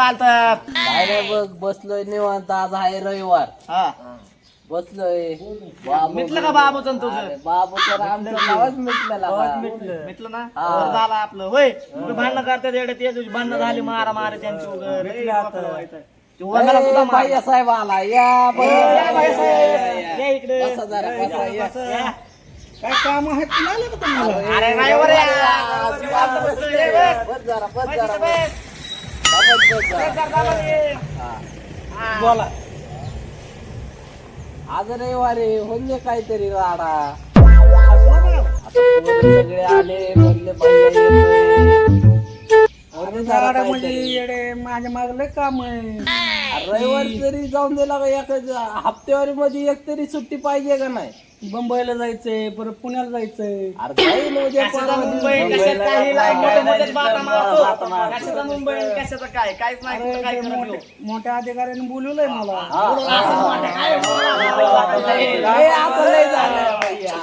चालू आलतात काय नाही बघ बसलोय निवांत. आज आहे रविवार. हा. बसलोय. बाबू मिटलं का बाबूचं तुझं? अरे बाबू तर आमचं नावच मिटलेला मिटलं. ना? बरं झालं आपलं. होय. तुम्ही भांडणं करतात एवढे ते दिवशी भांडणं झाली मारा मारा त्यांची वगैरे. ते सुद्धा मार. भैया साहेब आला. या या, भैया बाई साहेब, या इकडे. बसा जरा, बसा, या. या. काय काम आहेत? का तुम्हाला? अरे नाही बरं या. निवांत बसलोय रे, बस. बस. जरा बस. बस जरा इथं बस. बोला. आज रविवारी होईल काहीतरी राडा. सगळे आले गाड्या म्हणजे माझ्या माग लय काम आहे. रविवारी तरी जाऊन दिला का एक हप्तेवारी मध्ये एक तरी सुट्टी पाहिजे का नाही? मुंबईला जायचंय परत पुण्याला जायचंय. अरे कशाचा मुंबई. कशात काही बाता मारतो. कशाचा मुंबई कशाचं काय? काहीच नाही अरे कुठं काय ते करत मोठे- नाही. मोठ्या अधिकाऱ्याने बोलवलंय मला. ए, आता लय झालं भैया.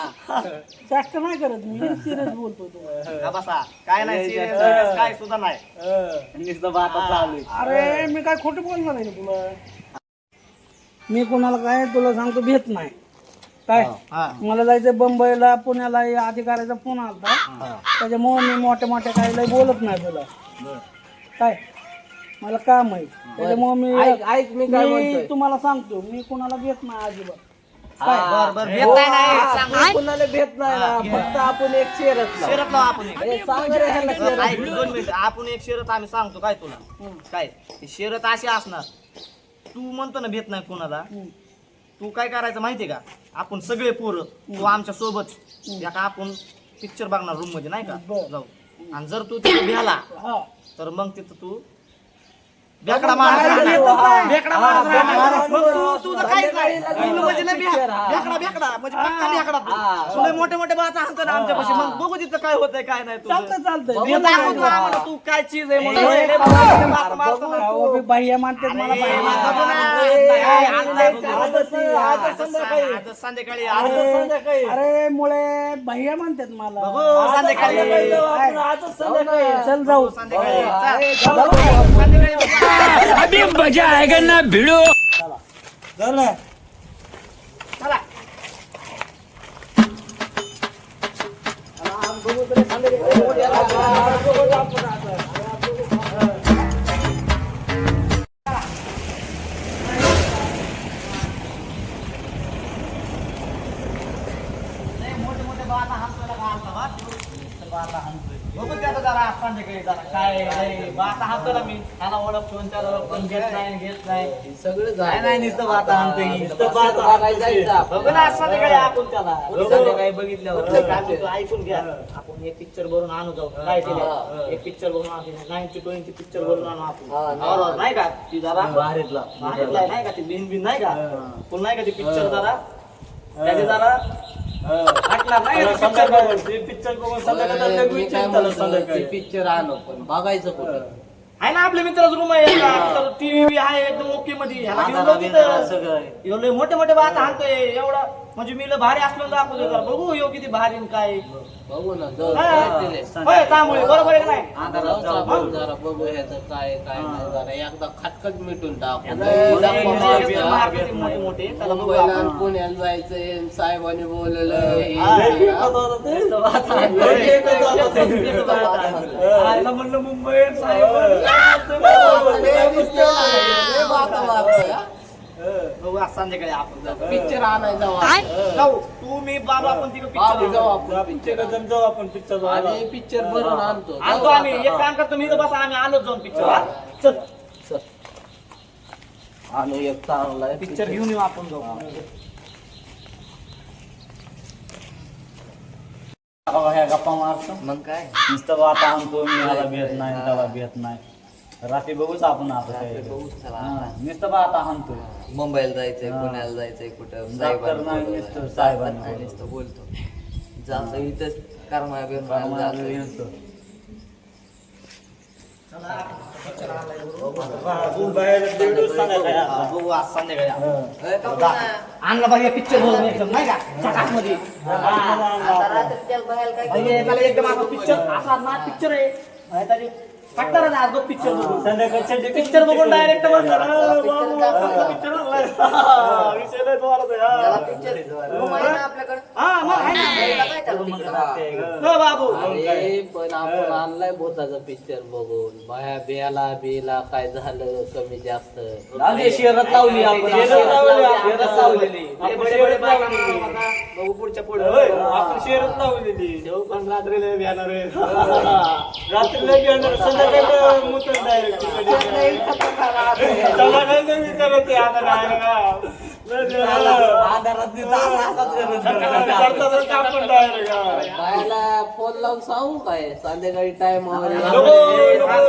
जास्त नाही करत मी सिरियस बोलतो तो. हा बसा. काय नाही serious काय सुद्धा नाही. नुसतं बाता चालू आहे. अरे मी काय खोटं बोलणार आहे का तुला? मी कोणाला काय तुला सांगतो भेट नाही. काय? हा. मला जायचं बंबईला पुण्याला या अधिकाऱ्याचा फोन आलता. त्याच्यामुळे मी मोठ्या मोठ्या काही लय बोलत नाही तुला. काय? मला काम आहे. त्याच्यामुळे ऐक ऐक मी मी काय मी म्हणतोय? तुम्हाला सांगतो मी कोणाला भेट नाही अजिबात. बर बर. सांग. आपण कुणाला भेट नाही ना फक्त आपण एक शेरच शरत लाव आपण एक. ए, सांग रे ह्याला शेरत. ऐक, दोन मिनिट. आपण एक शरत आम्ही सांगतो काय तुला? काय? ती शरत अशी असणार. तू म्हणतो ना भेट नाही कोणाला. तू काय करायचं माहितीये का? आपण सगळे पोरं तू आमच्यासोबत. एका आपण पिक्चर बघणार रूममध्ये नाही का? बरं. जाऊ. आणि जर तू तिथे भ्याला हा. तर मग तिथं तू बेकडा माणूस काय राहणार. बोलतो काय? बेकडा माणूस हा, राहणार. बेकडा मग तू तुझं काहीच नाही संध्याकाळी तू म्हणजे लय picture, बेकडा हा. बेकडा बेकडा म्हणजे पक्का बेकडा तू. हा. तू लय मोठे मोठे बात सांगतो ना आमच्यापाशी मग बघू तिथं काय होतंय काय नाही तुझं. चालतंय चालतंय मी दाखवतो ना आम्हाला तू काय चीज आहे म्हणून. ए, लय मारतो ना बाह्य मानते मला अरे, बाह्य बघू मानते. ना. ए, काय, आज आज लय बघू. आज आज आज संध्याकाळी. आज संध्याकाळी आज अरे अरे मुळे बाह्य म्हणतात मला बघू संध्याकाळी संध्याकाळी जाऊ आपण, आजच संध्याकाळी. चल जाऊ संध्याकाळी हा, चल. ए, जाऊ. संध्याकाळी बघू. अभी मजा आएगा ना भिड़ो झालं चला लय मोठे मोठे बाता हाणतोय का हाणता बा? नुसतं बाता हाणतोय. बघू त्याचं जरा संध्याकाळी जरा काय लय बाता हाणतो ना मी त्याला ओळखतो आणि त्याला ओळखतो आणि घेत नाही घेत नाही. सगळं काय. नाही नुसतं बाता हाणतोय नुसतं बाता बघायला हाणतोय. जायचं आपण. बघू ना संध्याकाळी आपण त्याला. बघितल्यावर. काय म्हणतो ऐकून घ्या. आपण एक पिक्चर भरून आणू जाऊ. काय. केलं एक पिक्चर भरून आणू. नाईन्टी ट्वेंटी पिक्चर भरून आणू आपण. नाही. बरोबर, नाही का? ती जरा? बाहेरला. नाही का? ती बिन बिन नाही का? पण नाही का ती पिक्चर जरा? त्याचे जरा पिक्चर बघून. पिक्चर बघून संध्याकाळी काय पिक्चर आणू पण बघायचं कुठं. आहे ना आपल्या मित्राचं रूम आहे. टीव्ही आहे एकदम ओके मध्ये. ह्याला घेऊन जाऊ तिथं. ह्यो लय मोठे मोठे बात हाणतोय एवढं म्हणजे मी भारी असलो दाखवतो जरा बघू यो किती भारी आणि काय बघू ना जाऊ हा. होय तांबोळी बरोबर आहे का नाही जाऊ आपण जरा बघू ह्याचं काय काय नाही जरा एकदा खटखट मिटून टाकू मोठे मोठे त्याला बघू मुंबईला आपण. पुण्याला जायचंय साहेबांनी हा. आयला म्हणलं मुंबई आज संध्याकाळी आपण जाऊ. पिक्चर आणायला जाऊ आपण. जाऊ. तू मी बाबा आपण तिकडे बाबू पिक्चर जाऊ आपण. पिक्चर आणि. पिक्चर भरून आणतो. आणतो जाऊ आम्ही. आता. एक काम करतो मी इथं बसा. आम्ही आलो जाऊन पिक्चर चल. चल. आणू एक चांगला आहे पिक्चर घेऊन येऊ आपण जाऊ. गप्पा मारतो. मग काय? नुसतं वाता आणतो मी ह्याला भेट नाही त्याला भेट नाही. रात्री बघूच आपण आता काय रात्री बघूच त्याला हा, आता. नुसतं आणतो मुंबईला जायचंय हा. पुण्याला जायचंय कुठं नाही, बोलवलंय. मिस्टर साहेबांनी. नुसतं बोलतो जायचं इथंच कर्मा बिरमाला आम्हाला जायचंय. येतो. बघू आज संध्याकाळी आपण. अरे, का पुन्हा? आणला बघा पिक्चर बघून एकदम नाही का चकाकमध्ये आता रात्री त्याला बघायला काय त्याला एकदम असं पिक्चर असा ना पिक्चर आहे फाटणारच आज बघ पिक्चर बघून. संध्याकाळच्या पिक्चर बघून डायरेक्ट म्हणतात "अं, बाबू, पिक्चर आणलाय." हा, विषय लय जोरात आहे, हा. हा, मग आहे ना. हो, बाबू. अरे पण आपण आणलाय भूताचा पिक्चर बघून. बाया बियाला बिला काय झालं? कमी जास्त. शहरात लावली आपण. लावली. शहरात लावलेली. आपण बघा. पुढच्या पुढे. आपण लावलेली. पण. रात्रीला घेणार बायाला फोन लावून सांगू काय संध्याकाळी टाइम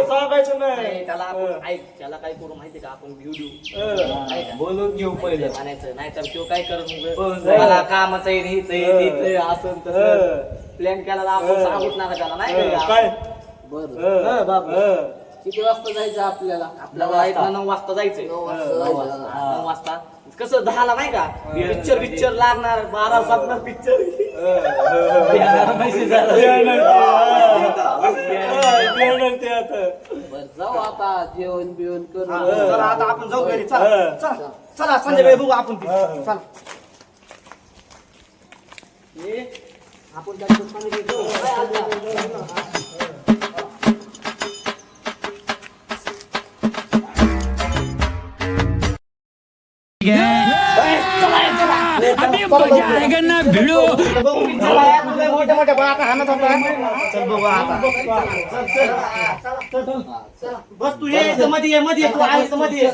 सांगायचं नाही, त्याला आपण ऐक त्याला काय करू माहिती का आपण व्हिडिओ बोलून घेऊ पहिले म्हणायचं नाहीतर तो काय. मला कामाचं असं. तसं प्लॅन केला आपण. सांगूच नका त्याला नाही? काय बर. हं, बाबू. किती वाजता जायचं आपल्याला? आपल्याला इथनं नऊ वाजता जायचंय. नऊ वाजता नऊ जायचं. वाजता. नऊ वाजता. कसं दहाला नाही का? पिक्चर पिक्चर लागणार. बारा सातणार पिक्चर. जेवण ते आता. बर जाऊ आता जेवण बिवण करू चला आता आपण जाऊ घरी. चला हं. चला चला संध्याकाळी बघू आपण ते. हं. चला. हे, आपण संध्याकाळी जाऊ. मजा ना भिड़ो तुझ्या आता हाणत होता. चल बघू आता. बस तू ये मध्ये ये मध्ये ये तू आहे इथं मध्ये ये.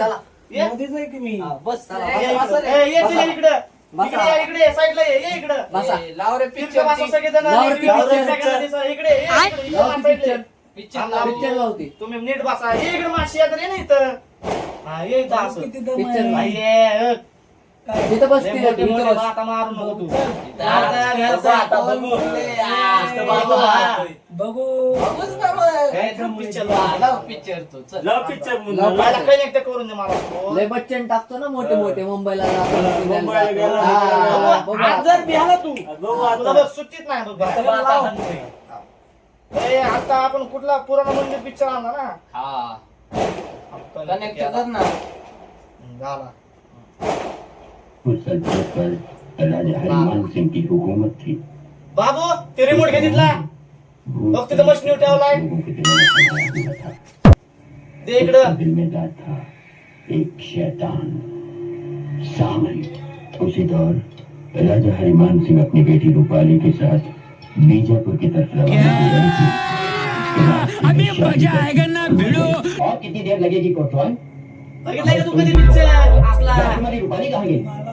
ये. मध्येच आहे की मी बस ये इकडं. ए, ये इकडं इकडे ये, इकडे साईडला ये ये इकडं लाव रे पिक्चर पिक्चर सगळेजण. लाव रे इकडे picture. सगळेजण दिसा. इकडे ये, इकडे, इकडे बसा इकडे. पिक्चर पिक्चर लावते तुम्ही नीट बसा ये इकडे माशी येतात ये ना इथं हा ये इथं असं किती दम Picture आहे. हा, ये अ. तिथं बस लय तिथं बस बघू. नुसतं बाबा. बघू. काय एकदम picture लाव. पिक्चर तो. चल. लव पिक्चर मला connect करून दे मला. लय बच्चन टाकतो ना मोठे मोठे. मुंबईला. हा, सुट्टीत नाही आता. आपण कुठला पुराणा मंदिर पिक्चर आणला ना? हा. कनेक्ट कर ना. झाला. उस अवसर पर राजा हरिमान सिंह की हुकूमत थी बाबू ते रिमोट घे तिथला तिथं मशीन ठेवलाय लोगों के दिलों में था दे इकडं जिम्मेदार था एक शैतान सामंत उसी दौर राजा हरिमान सिंह अपनी बेटी रूपाली के साथ बीजापुर की तरफ़ रवाना हो रहे थे उसके अभी मज़ा आएगा ना भिड़ो और कितनी देर लगेगी कोटवाल तू पिक्चर असला तुम्हारी रूपाली कहाँ गई?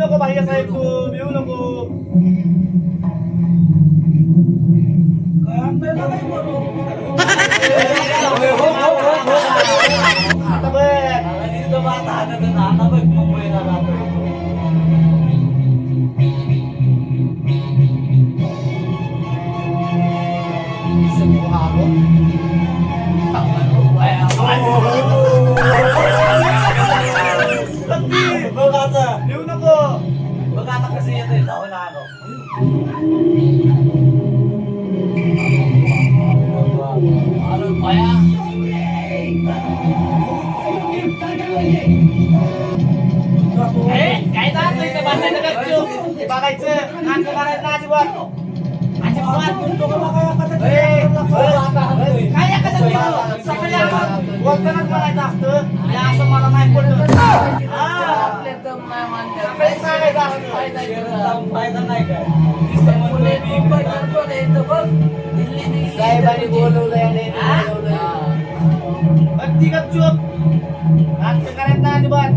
नको भाई साहेब तू भिऊ नको. बघायचं. नाच मारायचं ना अजिबात. काय बोलतानाच म्हणायचं असतं. असं मला नाही पडलं हा. साहेबांनी बोलवलंय आणि हा? बोलवलंय. बघ ती गपचूप. नाटक करायचं अजिबात.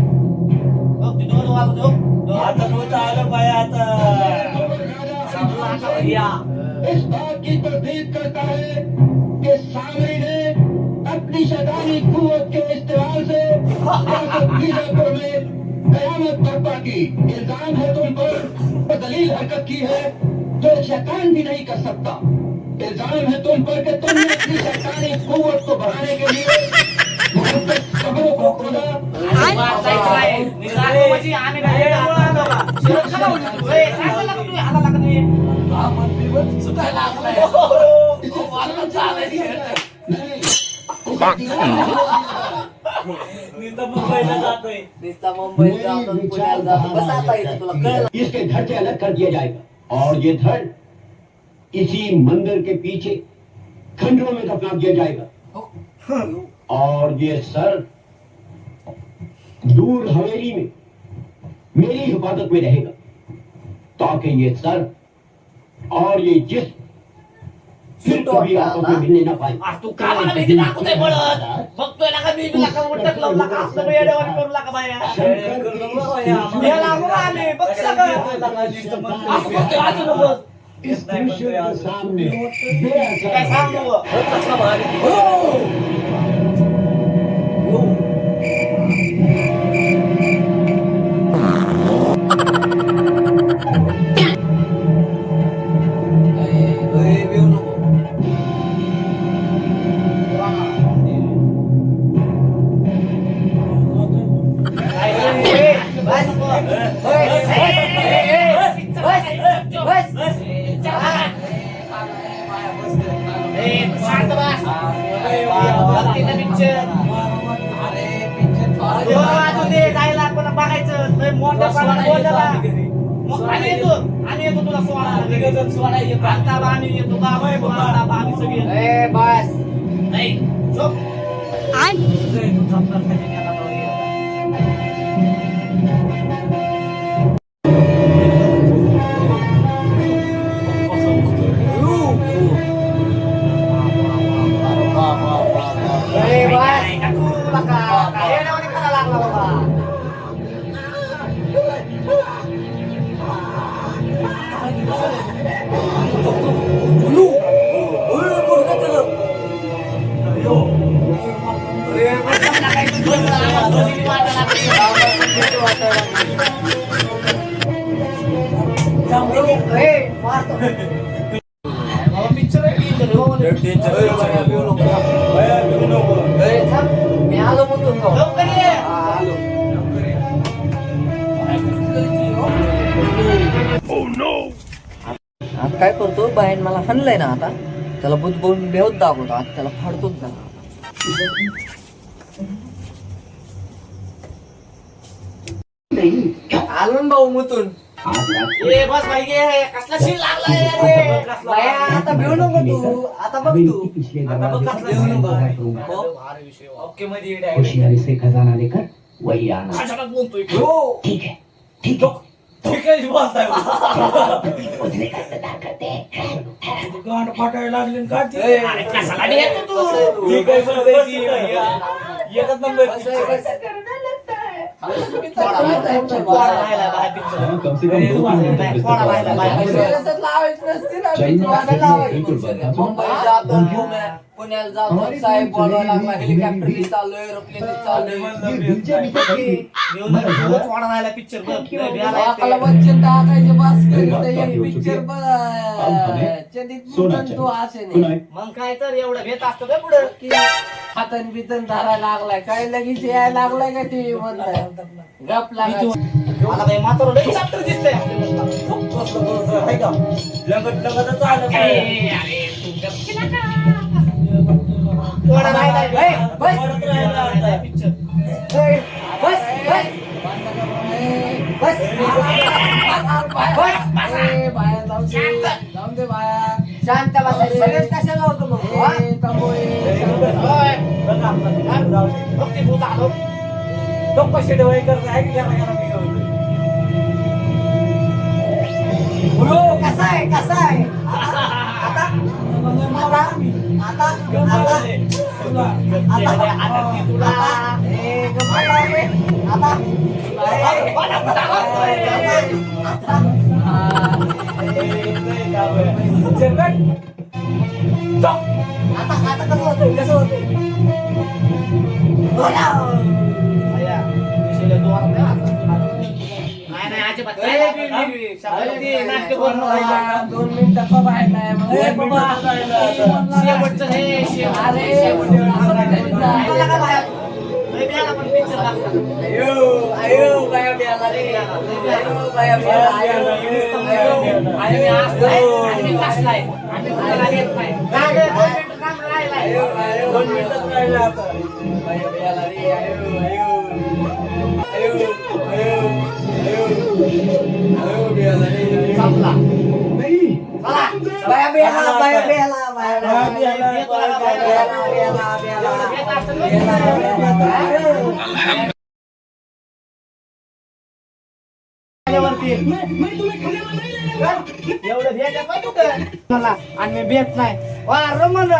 बघ ती दोन वाजत आता भूत आलं बाया आता इस बात की तस्दीक करता है कि सामरी ने अपनी शैतानी कुवत के इस्तेमाल से बीजापुर में कयामत बर्पा की इल्ज़ाम है तुम पर दलील हरकत की है जो शैतान भी नहीं कर सकता इल्ज़ाम है तुम पर कि तुमने अपनी शैतानी कुवत को बढ़ाने के लिए इसके धड़ से अलग कर दिया जाएगा। और ये धड़ इसी मंदिर के पीछे खंडों में दफना दिया जाएगा। हाँ। और ये सर दूर हवेली में मेरी हिफाजत में रहेगा। ताकि ये सर और ये जिस्म फिर सोळा आता बा आम्ही येतो बा आता बा आम्ही सगळे ए बस। नाही झोप ए हाणलंय ना आता त्याला बुध बोलून बेहत दाखवतो आता त्याला फाडतोच ना आलो ना भाऊ मुतून. ए बस भाई गे कसला सीन लागलाय रे? बाया, आता भिऊ नको तू आता बघ तू. आता बघ कसला। हो? ओके मध्ये. होशियारी से खजाना लेकर वही आना। ठीक है ठीक है। ठीक आहे बोलताय का हैं गांड फाटायला लागली काय ते? ए, अरे कशाला बी येतो तू. ठीक आहे. एकच नंबर बस बस पुण्याला जातो साहेब बोलवायला लागला हेलिकॉप्टर एरोप्लेन पिक्चर पिक्चर तू असे नाही मग काय तर एवढं भेट असतं बे पुढं. की हातन बितन धरायला लागलाय. काय लगेच यायला लागलाय का टीव्ही मधला गप लागायचं मला काही म्हातारं चाप्टर दिसतंय. ए, बस. थोडा राहिलाय picture. ए, बस बस बस बस ए, बाया जाऊ दे. जाऊ दे बाया. शांत बसा. सगळेच कशाला होतो मग? ए, तंबू, ए, शांत. होय. बघ आपलं ते काय? बघ ते भूत आलं. हो, कसा आहे कसा आहे आता आता आता आता कसं हातात कसं होतं दोन मिनिटाचा राहिलाय मग ए बाबा, शेवटचं हे शेवट. अरे, शेवटचं. शेवटचं. ऐकलं का बाया? लय बेला पण picture लागतात. अयो अयो बाया बियाला रे अयो बाया बियाला अयो आणि मी असलाय, आणि मी कसलाय, आणि मी कुणाला घेत नाही. काय रे, दोन मिनिटं काम राहिलंय. आयो अयो दोन मिनिटात राहिला आता रे बियाला रे संपला. बाया बियाला बाया बियाला बाया बियाला, बियाला बियाला एवढं भेट मला आणि मी भेट नाही वा रमण